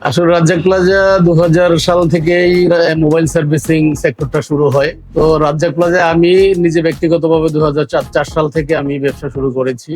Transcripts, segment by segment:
আসলে রাজ্জাক প্লাজা দু হাজার সাল থেকেই মোবাইল সার্ভিসিং সেক্টরটা শুরু হয়। তো রাজ্জাক প্লাজা আমি নিজে ব্যক্তিগতভাবে দু সাল থেকে আমি ব্যবসা শুরু করেছি।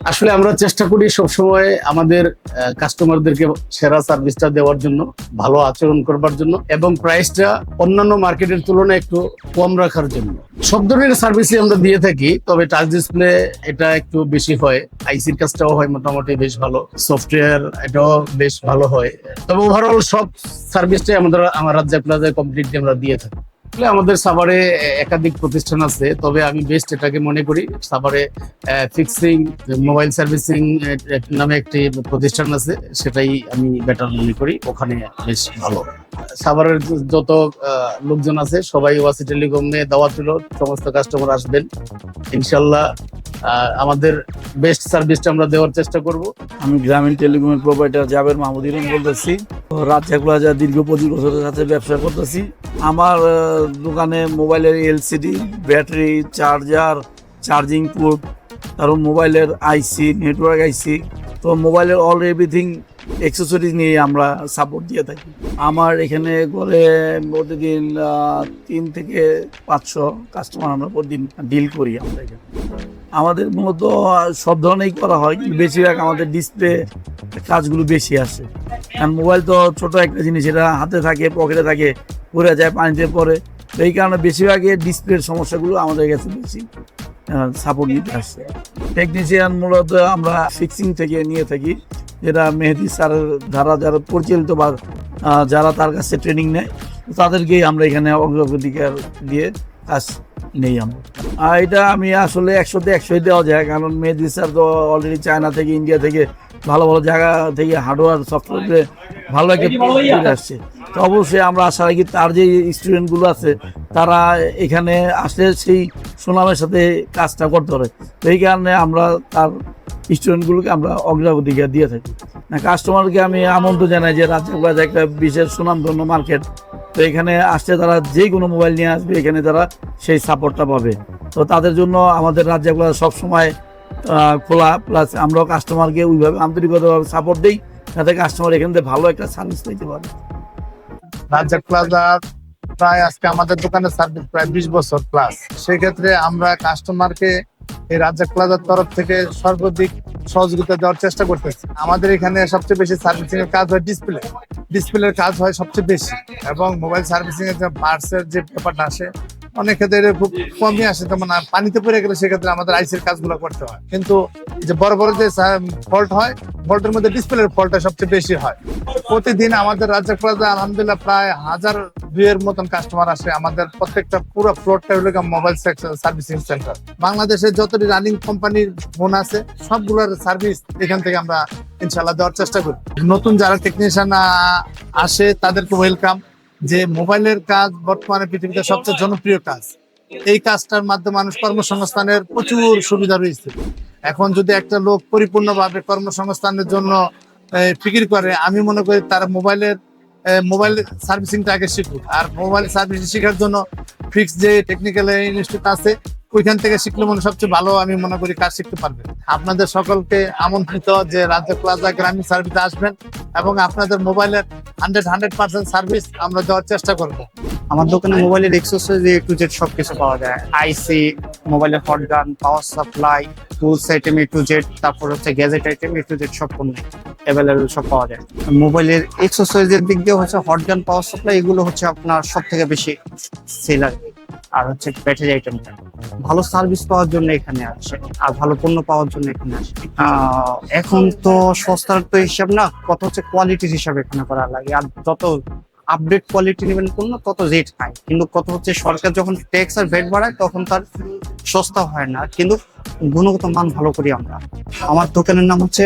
আসলে আমরা চেষ্টা করি সবসময় আমাদের কাস্টমারদেরকে সেরা সার্ভিসটা দেওয়ার জন্য, ভালো আচরণ করবার জন্য এবং প্রাইসটা অন্যান্য মার্কেটের তুলনায় একটু কম রাখার জন্য। সব ধরনের সার্ভিসই আমরা দিয়ে থাকি, তবে টাচ ডিসপ্লে এটা একটু বেশি হয় আইসির কাজটাও হয় মোটামুটি বেশ ভালো সফটওয়্যার এটাও বেশ ভালো হয়। তবে ওভারঅল সব সার্ভিসটাই আমাদের, আমার রাজ্জাক প্লাজায় কমপ্লিটলি আমরা দিয়ে থাকি। আমাদের সাভারে একাধিক প্রতিষ্ঠান আছে, তবে আমি বেস্ট এটাকে মনে করি। সাভারে ফিক্সিং মোবাইল সার্ভিসিং নামে একটি প্রতিষ্ঠান আছে, সেটাই আমি বেটার মনে করি। ওখানে বেশ ভালো। সাভারের যত লোকজন আছে, সবাই ওয়াসি টেলিকমে দাওয়াত ছিল সমস্ত কাস্টমার আসবেন। ইনশাল্লাহ আমাদের বেস্ট সার্ভিসটা আমরা দেওয়ার চেষ্টা করব। আমি গ্রামীণ টেলিকমের প্রোভাইডার জাবের মাহমুদ ইরম বলতেছি। তো রাজ্জাক প্লাজা দীর্ঘ পঁচিশ বছরের সাথে ব্যবসা করতেছি। আমার দোকানে মোবাইলের LCD battery charger charging port তারপর মোবাইলের আইসি নেটওয়ার্ক আইসি তো মোবাইলের অল এভরিথিং অ্যাক্সেসরিজ নিয়ে আমরা সাপোর্ট দিয়ে থাকি। আমার এখানে করে প্রতিদিন তিন থেকে পাঁচশো কাস্টমার আমরা প্রতিদিন ডিল করি আমরা এখানে। আমাদের মূলত সব ধরনেরই করা হয়, কিন্তু বেশিরভাগ আমাদের ডিসপ্লে কাজগুলো বেশি আসে। কারণ মোবাইল তো ছোট একটা জিনিস, এটা হাতে থাকে পকেটে থাকে পড়ে যায় পানিতে পড়ে। তো এই কারণে বেশিরভাগই ডিসপ্লের সমস্যাগুলো আমাদের কাছে বেশি সাপোর্ট নিতে আসছে টেকনিশিয়ান মূলত আমরা ফিক্সিং থেকে নিয়ে থাকি। যেটা মেহেদি স্যারের দ্বারা যারা পরিচালিত বা যারা তার কাছে ট্রেনিং নেয় তাদেরকেই আমরা এখানে অগ্রগতিকার দিয়ে কাজ নেই আমরা। আর এটা আমি আসলে একশোতে একশোই দেওয়া যায় কারণ মেহেদি স্যার তো অলরেডি চায়না থেকে ইন্ডিয়া থেকে ভালো ভালো জায়গা থেকে হার্ডওয়্যার সফটওয়্যার ভালো একটা আসছে। তো অবশ্যই আমরা আশা রাখি তার যে স্টুডেন্টগুলো আছে তারা এখানে আসলে সেই সুনামের সাথে কাজটা করতে পারে। তো এই কারণে আমরা তার স্টুডেন্টগুলোকে আমরা অগ্রাধিকার দিয়ে থাকি। না কাস্টমারকে আমি আমন্ত্রণ জানাই যে রাজ্য প্লাজা একটা বিশেষ সুনামধন্য মার্কেট তো এখানে আসতে তারা যে কোনো মোবাইল নিয়ে আসবে, এখানে তারা সেই সাপোর্টটা পাবে। তো তাদের জন্য আমাদের রাজ্য প্লাজা সবসময় খোলা প্লাস আমরাও কাস্টমারকে ওইভাবে আন্তরিকতাভাবে সাপোর্ট দিই, যাতে কাস্টমার এখান থেকে ভালো একটা সার্ভিস পেতে পারে। রাজ্জাক প্লাজা প্রায় আজকে আমাদের দোকানের সার্ভিস প্রায় বিশ বছর প্লাস সেক্ষেত্রে আমরা কাস্টমারকে এই রাজ্জাক প্লাজার তরফ থেকে সর্বাধিক সহযোগিতা দেওয়ার চেষ্টা করতেছে। আমাদের এখানে সবচেয়ে বেশি সার্ভিসিং এর কাজ হয় ডিসপ্লে ডিসপ্লের কাজ হয় সবচেয়ে বেশি। এবং মোবাইল সার্ভিসিং এর যে পার্টসের যে ব্যাপারটা আসে অনেক ক্ষেত্রে খুব কমই আসে যেমন আর পানিতে পড়ে গেলে সেক্ষেত্রে আমাদের আইসির কাজগুলো করতে হয়। কিন্তু যে বড় বড় যে ফল্ট হয় ফল্টের মধ্যে ডিসপ্লের ফল্টটা সবচেয়ে বেশি হয়। প্রতিদিন আমাদের রাজ্য প্লাজা আলহামদুলিল্লাহ প্রায় হাজার দুইয়ের মতন কাস্টমার আসে। আমাদের প্রত্যেকটা পুরো ফ্লোরটা হলো মোবাইল সার্ভিসিং সেন্টার বাংলাদেশের যতটি রানিং কোম্পানির ফোন আছে, সবগুলোর সার্ভিস এখান থেকে আমরা ইনশাল্লাহ দেওয়ার চেষ্টা করি। নতুন যারা টেকনিশিয়ান আসে, তাদেরকে ওয়েলকাম যে মোবাইলের কাজ বর্তমানে পৃথিবীতে সবচেয়ে জনপ্রিয় কাজ। এই কাজটার মাধ্যমে মানুষ কর্মসংস্থানের প্রচুর সুবিধা রয়েছে। এখন যদি একটা লোক পরিপূর্ণভাবে কর্মসংস্থানের জন্য ফিকির করে, আমি মনে করি তারা মোবাইলের মোবাইল সার্ভিসিংটা আগে শিখুক। আর মোবাইল সার্ভিসিং শেখার জন্য ফিক্স যে টেকনিক্যাল ইনস্টিটিউট আছে, ওইখান থেকে শিখলে মনে সবচেয়ে ভালো, আমি মনে করি কাজ শিখতে পারবে। আপনাদের সকলকে আমন্ত্রিত যে রাজ্য প্লাজা গ্রামীণ সার্ভিসে আসবেন এবং আপনাদের মোবাইলের হান্ড্রেড হান্ড্রেড পার্সেন্ট সার্ভিস আমরা দেওয়ার চেষ্টা করব। আমার দোকানে মোবাইলের এক্সেসরিজ এ টু জেড সবকিছু পাওয়া যায়। আইসি মোবাইলের hot gun power supply tools item A to Z তারপর হচ্ছে gadget item A to Z সব পণ্য অ্যাভেলেবেল সব পাওয়া যায়। মোবাইলের এক্সেসরিজের দিক দিয়ে হচ্ছে হট গান পাওয়ার সাপ্লাই এগুলো হচ্ছে আপনার সব থেকে বেশি সেলার আর হচ্ছে ব্যাটারি আইটেমটা ভালো সার্ভিস পাওয়ার জন্য এখানে আসে, আর ভালো পণ্য পাওয়ার জন্য এখানে আসে। এখন তো সস্তার তো হিসাব না, কত হচ্ছে কোয়ালিটির হিসাব এখানে করা লাগে। আর যত আপডেট কোয়ালিটি নেবেন পণ্য তত রেট হাই কিন্তু কত হচ্ছে, সরকার যখন ট্যাক্স আর ভ্যাট বাড়ায়, তখন তার সস্তা হয় না। কিন্তু গুণগত মান ভালো করি আমরা। আমার দোকানের নাম হচ্ছে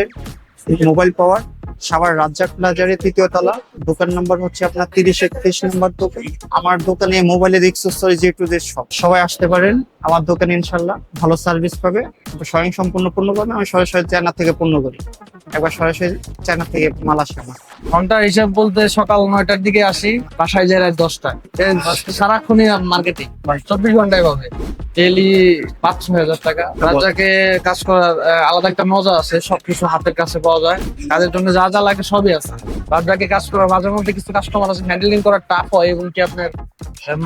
মোবাইল পাওয়ার সাভার রাজ্জাক প্লাজারের তৃতীয় তলা। দোকান নাম্বার হচ্ছে আপনার তিরিশ একত্রিশ নাম্বার দোকান। আমার দোকানে মোবাইলের এক্সেসরিজ এ টু সব। সবাই আসতে পারেন আমার দোকানে ইনশাল্লাহ ভালো সার্ভিস পাবে। স্বয়ং সম্পূর্ণ পণ্য পাবে আমি সরাসরি চায়না থেকে পণ্য করি। একবার সরাসরি চায়না থেকে মাল আসে আমার। ঘণ্টার হিসাব বলতে সকাল নয়টার দিকে আসি। বাসায় যাই রাত দশটায়। সারাক্ষণই মার্কেটিং চব্বিশ ঘন্টায় পাবে। ডেলি পাঁচ ছয় হাজার টাকা। রাজাকে কাজ করার আহ, আলাদা একটা মজা আছে। সবকিছু হাতের কাছে পাওয়া যায়। কাজের জন্য যা যা লাগে সবই আছে। রাজ্জাকে কাজ করা, মাঝে মধ্যে কিছু কাস্টমার আছে হ্যান্ডেলিং করা টাফ হয়, এবং কি আপনার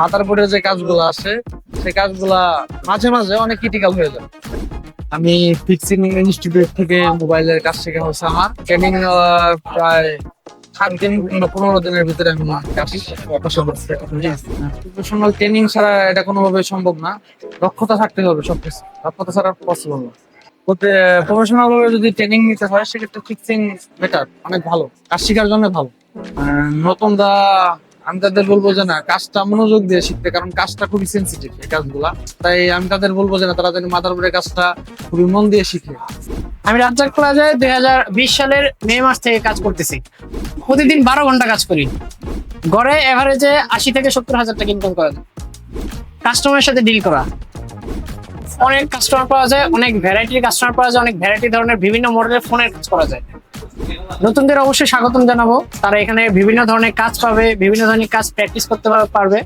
মাথার উপরে যে কাজগুলো আছে, সেই কাজগুলা মাঝে মাঝে অনেক ক্রিটিক্যাল হয়ে যায়। আমি ফিক্সিং ইনস্টিটিউট থেকে মোবাইলের কাজ শেখা হয়েছে আমার। ট্রেনিং প্রায় সাত দিন কিংবা পনেরো দিনের ভিতরে আমি প্রফেশনাল ট্রেনিং ছাড়া এটা কোনোভাবে সম্ভব না। দক্ষতা থাকতে হবে সবকিছু। দক্ষতা ছাড়া পসিবল না। প্রফেশনাল ভাবে যদি ট্রেনিং নিতে হয়, সেক্ষেত্রে ফিক্সিং বেটার অনেক ভালো। কাজ শেখার জন্য ভালো। নতুন দা আমি তাদের বলব যে না, কাজটা মনোযোগ দিয়ে শিখতে, কারণ কাজটা খুবই সেন্সিটিভ এই কাজগুলা। তাই আমি তাদের বলব যে না, তারা যেন উপরে কাজটা খুবই মন দিয়ে শিখে। আমি রাজ্জাক প্লাজায় দুই হাজার বিশ সালের মে মাস থেকে কাজ করতেছি। প্রতিদিন বারো ঘণ্টা কাজ করি। গড়ে এভারেজে আশি থেকে সত্তর হাজার টাকা ইনকাম করা কাস্টমারের সাথে ডিল করা। অনেক কাস্টমার পাওয়া যায়, অনেক ভ্যারাইটির কাস্টমার পাওয়া যায়, অনেক ভ্যারাইটি ধরনের বিভিন্ন মডেলের ফোনের কাজ করা যায়। নতুনদের অবশ্যই স্বাগতম জানাব। তারা এখানে বিভিন্ন ধরনের কাজ পাবে, বিভিন্ন ধরনের কাজ প্র্যাকটিস করতে পারবে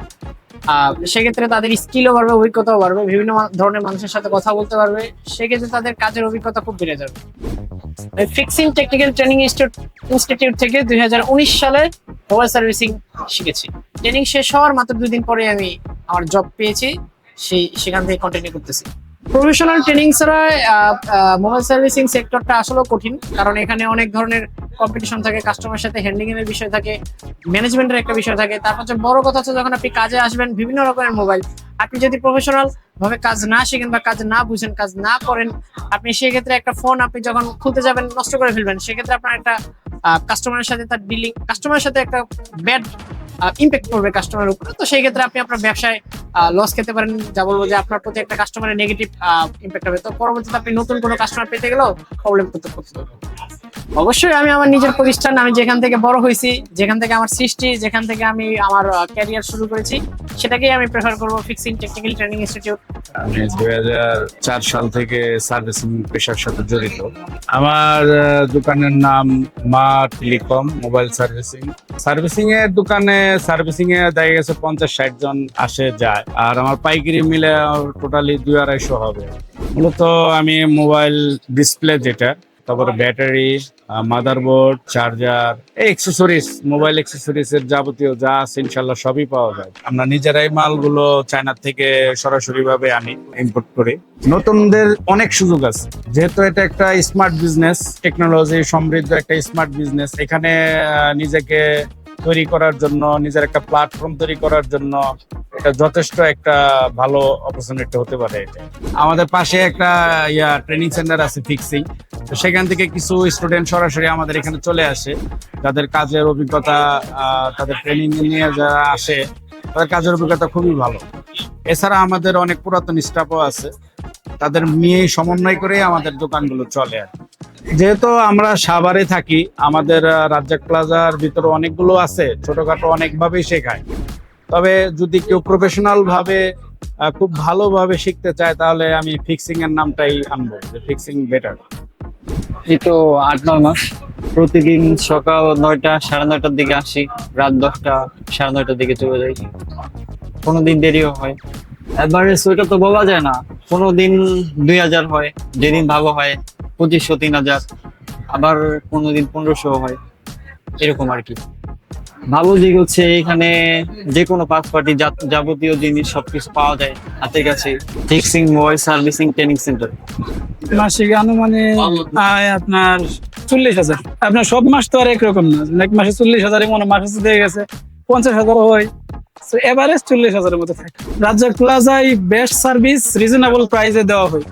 সেক্ষেত্রে তাদের স্কিলও বাড়বে, অভিজ্ঞতাও বাড়বে, বিভিন্ন ধরনের মানুষের সাথে কথা বলতে পারবে। সেক্ষেত্রে তাদের কাজের অভিজ্ঞতা খুব বেড়ে যাবে। ফিক্সিং টেকনিক্যাল ট্রেনিং ইনস্টিটিউট থেকে দুই হাজার উনিশ সালে মোবাইল সার্ভিসিং শিখেছি। ট্রেনিং শেষ হওয়ার মাত্র দুদিন পরে আমি আমার জব পেয়েছি। সেই, সেখান থেকে কন্টিনিউ করতেছি। প্রফেশনাল ট্রেনিং ছাড়া মোবাইল সার্ভিসিং সেক্টরটা আসলে কঠিন। কারণ এখানে অনেক ধরনের কম্পিটিশন থাকে কাস্টমার সাথে হ্যান্ডলিং এর বিষয় থাকে ম্যানেজমেন্টের একটা বিষয় থাকে। তারপর হচ্ছে বড় কথা হচ্ছে যখন আপনি কাজে আসবেন, বিভিন্ন রকমের মোবাইল আপনি যদি প্রফেশনাল ভাবে কাজ না শিখেন বা কাজ না বুঝেন, কাজ না করেন, আপনি সেক্ষেত্রে একটা ফোন আপনি যখন খুলতে যাবেন, নষ্ট করে ফেলবেন। সেক্ষেত্রে আপনার একটা কাস্টমারের সাথে তার ডিলিং কাস্টমারের সাথে একটা ব্যাড ইম্প্যাক্ট পড়বে কাস্টমারের উপরে। তো সেই ক্ষেত্রে আপনি আপনার ব্যবসায় লস খেতে পারেন, যা বলব যে আপনার প্রতি একটা কাস্টমারের নেগেটিভ ইম্প্যাক্ট হবে তো পরবর্তীতে আপনি নতুন কোনো কাস্টমার পেতে গেলেও প্রবলেম করতে করতে। অবশ্যই আমি আমার নিজের প্রতিষ্ঠান, আমি যেখান থেকে বড় হয়েছি, যেখান থেকে আমার সৃষ্টি, যেখান থেকে আমি আমার ক্যারিয়ার শুরু করেছি, সেটাকেই আমি প্রেফার করব ফিক্সিং টেকনিক্যাল ট্রেনিং ইনস্টিটিউট আমি দুই চার সাল থেকে সার্ভিসিং পেশার সাথে জড়িত। আমার দোকানের নাম মা টেলিকম মোবাইল সার্ভিসিং সার্ভিসিং এর দোকানে সার্ভিসিং এ দেখা গেছে পঞ্চাশ ষাট জন আসে, যায়। আর আমার পাইকারি মিলে টোটালি দুই আড়াইশো হবে। মূলত আমি মোবাইল ডিসপ্লে যেটা তারপরে battery motherboard charger accessories mobile accessories এর যাবতীয় যা আছে ইনশাল্লাহ সবই পাওয়া যায়। আমরা নিজেরাই মালগুলো চায়নার থেকে সরাসরি ভাবে আনি ইম্পোর্ট করে। নতুনদের অনেক সুযোগ আছে। যেহেতু এটা একটা স্মার্ট বিজনেস টেকনোলজি সমৃদ্ধ একটা স্মার্ট বিজনেস এখানে নিজেকে তৈরি করার জন্য নিজের একটা প্ল্যাটফর্ম তৈরি করার জন্য এটা যথেষ্ট একটা ভালো অপরচুনিটি হতে পারে এটা। আমাদের পাশে একটা ইয়া ট্রেনিং সেন্টার আছে ফিক্সিং তো সেখান থেকে কিছু স্টুডেন্ট সরাসরি আমাদের এখানে চলে আসে। তাদের কাজের অভিজ্ঞতা তাদের ট্রেনিং নিয়ে যারা আসে, তাদের কাজের অভিজ্ঞতা খুবই ভালো। এছাড়া আমাদের অনেক পুরাতন স্টাফও আছে। তাদের নিয়ে সমন্বয় করে আমাদের দোকানগুলো চলে আর যেহেতু আমরা সাভারে থাকি, আমাদের রাজ্জাক প্লাজার ভিতরে অনেকগুলো আছে, ছোটখাটো অনেকভাবেই শেখায়। তবে যদি কেউ প্রফেশনাল ভাবে খুব ভালোভাবে শিখতে চায়, তাহলে আমি ফিক্সিং এর নামটাই আনব, যে ফিক্সিং বেটার এই তো আট, নয় মাস। প্রতিদিন সকাল নয়টা, সাড়ে নয়টার দিকে আসি। রাত দশটা, সাড়ে নয়টার দিকে চলে যাই। কোনোদিন দেরিও হয়। এবারে ওইটা তো বলা যায় না। কোনো দিন দুই হাজার হয়, যেদিন ভালো হয়, পঁচিশশো, তিন হাজার। আবার কোনো দিন পনেরোশো হয়। এরকম আর কি। ভালো দিক হচ্ছে এখানে যে কোনো পাঁচ পার্টি যাবতীয় জিনিস সবকিছু পাওয়া যায় হাতের কাছে। Fixing mobile servicing training centre মাসিক আনুমানিক আয় আপনার চল্লিশ হাজার। আপনার সব মাস তো আর একরকম না। এক মাসে চল্লিশ হাজার মনে মাস দিয়ে গেছে, পঞ্চাশ হাজার হয়। এভারেজ চল্লিশ হাজারের মতো থাকে। রাজ্জাক প্লাজায় বেস্ট সার্ভিস রিজনেবল প্রাইসে দেওয়া হয়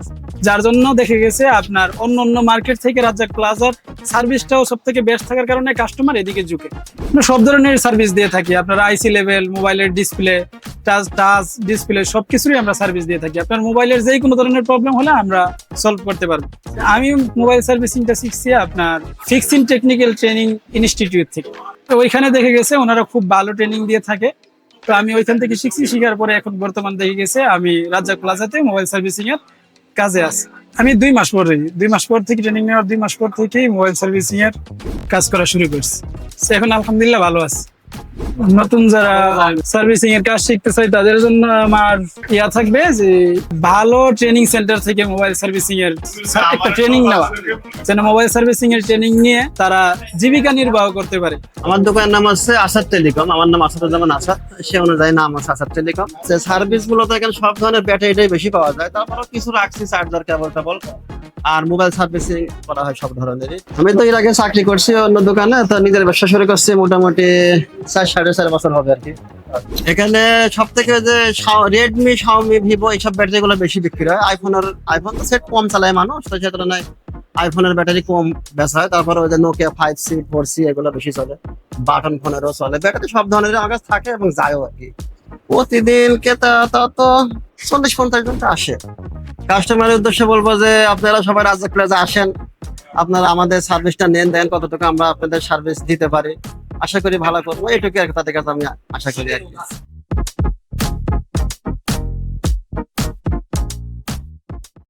যার জন্য দেখে গেছে আপনার অন্য অন্য মার্কেট থেকে রাজ্জাক প্লাজার সার্ভিসটাও সব থেকে বেস্ট থাকার কারণে কাস্টমার এদিকে ঝুঁকে। সব ধরনের সার্ভিস দিয়ে থাকি। আপনার আইসি লেভেল মোবাইলের ডিসপ্লে টাচ টাচ ডিসপ্লে সবকিছুরই আমরা সার্ভিস দিয়ে থাকি। আপনার মোবাইলের যেই কোনো ধরনের প্রবলেম হলে আমরা সলভ করতে পারব। আমি মোবাইল সার্ভিসিংটা শিখছি আপনার ফিক্সিং টেকনিক্যাল ট্রেনিং ইনস্টিটিউট থেকে। তো ওইখানে দেখে গেছে ওনারা খুব ভালো ট্রেনিং দিয়ে থাকে। তো আমি ওইখান থেকে শিখছি, শিখার পরে এখন বর্তমান দেখে গেছে আমি রাজ্জাক প্লাজাতে মোবাইল সার্ভিসিং এর কাজে আছে। আমি দুই মাস পরে, দুই মাস পর থেকে ট্রেনিং নেওয়ার, দুই মাস পর থেকেই মোবাইল সার্ভিসিং এর কাজ করা শুরু করছি। এখন আলহামদুলিল্লাহ ভালো আছে। নতুন যারা সার্ভিসিং এর কাজ শিখতে চাই তাদের জন্য আমার ইয়া থাকবে যে ভালো ট্রেনিং সেন্টার থেকে মোবাইল সার্ভিসিং এর একটা ট্রেনিং নেওয়া যেন মোবাইল সার্ভিসিং এর ট্রেনিং নিয়ে তারা জীবিকা নির্বাহ করতে পারে। আমার দোকানের নাম আছে আসাদ টেলিকম। আমার নাম আসাদুজ্জামান আসাদ। সে অনুযায়ী নাম আছে আসাদ টেলিকম। সার্ভিস মূলত এখানে সব ধরনের ব্যাটারিটাই বেশি পাওয়া যায়। তারপরেও কিছু রাখছি চার্জার কেবল টেবল আর মোবাইল সার্ভিসিং করা হয় সব ধরনেরই। আমি তো এর আগে চাকরি করছি অন্য দোকানে তো নিজের ব্যবসা শুরু করছি মোটামুটি চার, সাড়ে চার বছর হবে আর কি। এখানে সব থেকে যে রেডমি শাওমি ভিভো এইসব ব্যাটারি গুলো বেশি বিক্রি হয়। আইফোনের আইফোন তো সেট কম চালায় মানুষ, তো সে তুলনায় আইফোনের ব্যাটারি কম বেচা হয়। তারপরে ওই যে Nokia five C four C এগুলো বেশি চলে। বাটন ফোনেরও চলে। ব্যাটারি সব ধরনের আমার থাকে এবং যায়ও আর কি। প্রতিদিন ক্রেতা তত চল্লিশ পঞ্চাশ তো আসে। কাস্টমারের উদ্দেশ্যে বলব যে, আপনারা সবাই রাজ্জাক প্লাজা আসেন, আপনারা আমাদের সার্ভিসটা নেন, দেন কতটুকু আমরা আপনাদের সার্ভিস দিতে পারি। আশা করি ভালো করব। এটুকু আর তাদের কাছে আমি আশা করি আর কি।